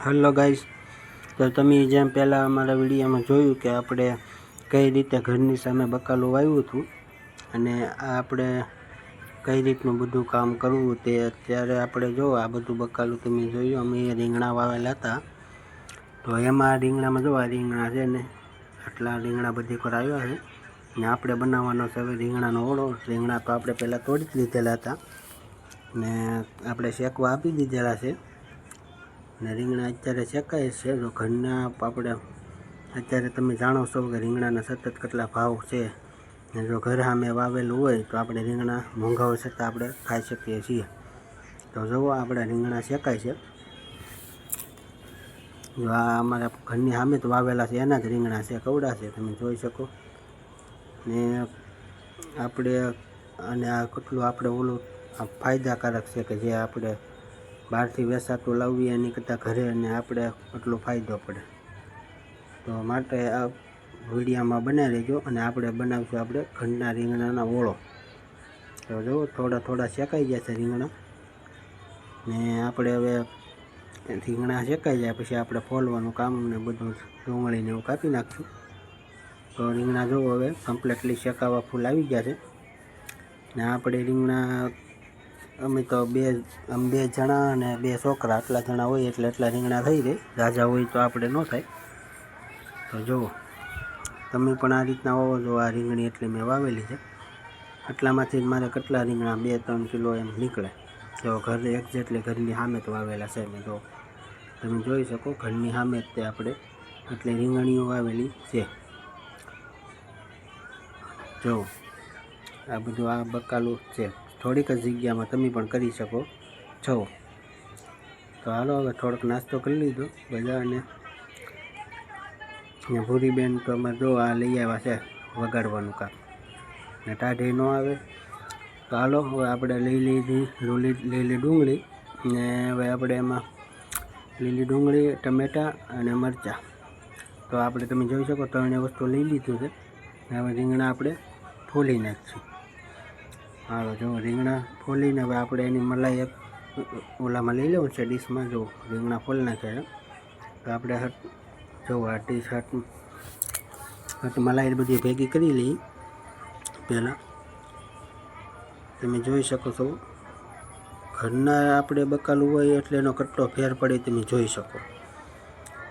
Hello guys, તો તમે જેમ પહેલાં અમારા વિડીયોમાં જોયું કે આપણે કઈ રીતે ઘરની સામે બકાલું વાવ્યું હતું અને આપણે કઈ રીતનું બધું કામ કરવું તે અત્યારે આપણે જો આ બધું બકાલું તમે જોયું, અમે રીંગણા વાવેલા હતા. તો એમાં રીંગણામાં જો આ રીંગણા છે ને, આટલા રીંગણા બધી પર આવ્યા છે. ને આપણે બનાવવાનો છે હવે રીંગણાનો ઓળો. રીંગણા તો આપણે પહેલાં તોડી જ લીધેલા હતા. ને આપણે શેકવા આપી દીધેલા છે. ને રીંગણા અત્યારે શેકાય છે? જો ઘરના આપણે અત્યારે તમે જાણો છો કે રીંગણાના સતત કેટલા ભાવ છે. ને જો ઘર સામે વાવેલું હોય તો આપણે રીંગણા મોંઘા હોય છતાં આપણે ખાઈ શકીએ છીએ. તો જુઓ આપણે રીંગણા શેકાય છે? જો આ અમારા ઘરની સામે તો વાવેલા છે, એના જ રીંગણા છે, કવડા છે તમે જોઈ શકો. ને આપણે, અને આ કેટલું આપણે ઓલું ફાયદાકારક છે કે જે આપણે બહારથી વેસાતું લાવીએ એની કરતાં ઘરે અને આપણે એટલો ફાયદો પડે. તો માટે આ વિડીયામાં બનાવી લેજો અને આપણે બનાવીશું આપણે ઘરના રીંગણાના ઓળો. તો જુઓ થોડા થોડા શેકાઈ ગયા છે રીંગણા. ને આપણે હવે રીંગણા શેકાઈ જાય પછી આપણે ફોલવાનું કામ ને બધું ડુંગળીને એવું કાપી નાખશું. તો રીંગણા જુઓ હવે કમ્પ્લીટલી શેકાવા ફૂલ આવી ગયા છે. ને આપણે રીંગણા અમે તો બે આમ બે જણા અને બે છોકરા, આટલા જણા હોય એટલે એટલા રીંગણા થઈ જાય. રાજા હોય તો આપણે ન થાય. તો જુઓ તમે પણ આ રીતના વાવો જો, આ રીંગણી એટલી મેં વાવેલી છે. આટલામાંથી મારે કેટલા રીંગણા, બે, ત્રણ કિલો એમ નીકળે. જો, ઘરે જેટલી ઘરની સામે તો વાવેલા છે મેં જો. તમે જોઈ શકો, ઘરની સામે જ તે આપણે એટલે રીંગણીઓ વાવેલી છે. જો, આ બધું આ બકાલું છે. થોડીક જ જગ્યામાં તમે પણ કરી શકો છો. તો હાલો હવે થોડોક નાસ્તો કરી લીધો બધાને. ને ભૂરીબેન તો અમે જો આ લઈ આવ્યા છે વગાડવાનું કામ. ને ટાઢી ન આવે. તો હાલો, હવે આપણે લઈ લીધી લીલી લીલી ડુંગળી. ને હવે આપણે એમાં લીલી ડુંગળી, ટમેટાં અને મરચાં. તો આપણે તમે જોઈ શકો ત્રણે વસ્તુ લઈ લીધું છે. હવે રીંગણા આપણે ફોલી નાખીશું. હાલો, જો રીંગણા ફોલીને હવે આપણે એની મલાઈ એક ઓલામાં લઈ લેવું છે ડીશમાં. જો રીંગણા ફોલી નાખ્યા છે. તો આપણે હટ, જો આ ડીશ હટ હટ મલાઈ બધી ભેગી કરી લઈ પહેલાં તમે જોઈ શકો છો, ઘરના આપણે બકાલું હોય એટલે એનો કેટલો ફેર પડે તમે જોઈ શકો.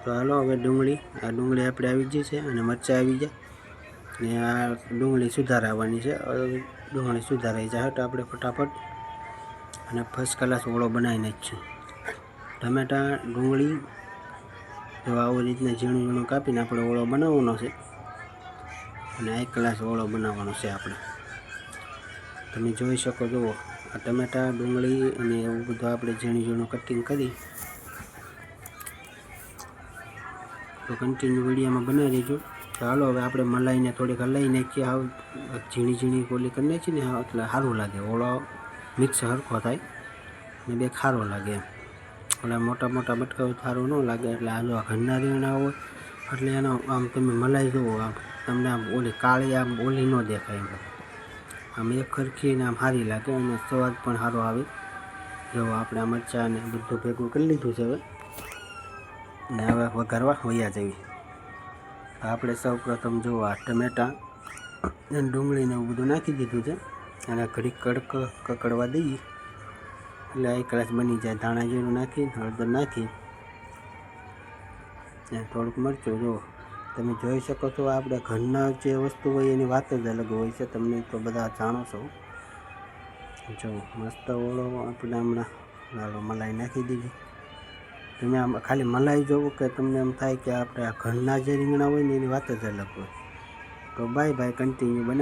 તો હાલો, હવે ડુંગળી, આ ડુંગળી આપણે આવી ગઈ છે અને મરચાં આવી જાય ને આ ડુંગળી સુધારાવાની છે. ડુંગળી સુધારાઈ જાય તો આપણે ફટાફટ અને ફર્સ્ટ ક્લાસ ઓળો બનાવી નાખીશું ટમેટાં ડુંગળી તો આવી રીતના ઝીણું ઝીણું કાપીને આપણે ઓળો બનાવવાનો છે. અને એક ક્લાસ ઓળો બનાવવાનો છે આપણે. તમે જોઈ શકો, જુઓ, આ ટમેટાં ડુંગળી અને એવું બધું આપણે ઝીણું ઝીણું કટિંગ કરી તો કન્ટિન્યુ વિડીયોમાં બનાવી દેજો. ચાલો હવે આપણે મલાઈને થોડીક હલાવી નાખીએ. આવ ઝીણી ઝીણી ગોલી કરી નાખીએ ને એટલે સારું લાગે. ઓળો મિક્સ સરખો થાય ને બે ખારો લાગે એમ. એટલે મોટા મોટા બટકા સારું ન લાગે, એટલે આ ઘરના રીંગણા હોય, એટલે એનો આમ તમે મલાઈ જુઓ, આમ તમને આમ ઓલી કાળી આમ ઓલી ન દેખાય એમ. આમ એક ખરખીને આમ સારી લાગે, અને સ્વાદ પણ સારો આવે. જો આપણે આ મરચાં ને બધું ભેગું કરી લીધું છે હવે. ને હવે વઘારવા વૈયા જવી આપણે સૌ પ્રથમ જો આ ટમેટાં અને ડુંગળીને એવું બધું નાખી દીધું છે અને ઘડી કડક કકડવા દઈએ. એટલે એક ગ્લાસ બની જાય ધાણા જીરું નાખી, હળદર નાખી. ને થોડુંક મરચું, જો તમે જોઈ શકો છો આપણે ઘરના જે વસ્તુ હોય એની વાત જ અલગ હોય છે. તમને તો બધા જાણો છો. જો મસ્ત ઓળો આપણે હમણાં લાલો મલાઈ નાખી દીધી. તમે આમ ખાલી મલાઈ જોવો કે તમને એમ થાય કે આપણે આ ઘરના જે રીંગણા હોય ને એની વાત જ અલગ હોય. તો બાય બાય કન્ટિન્યુ બને.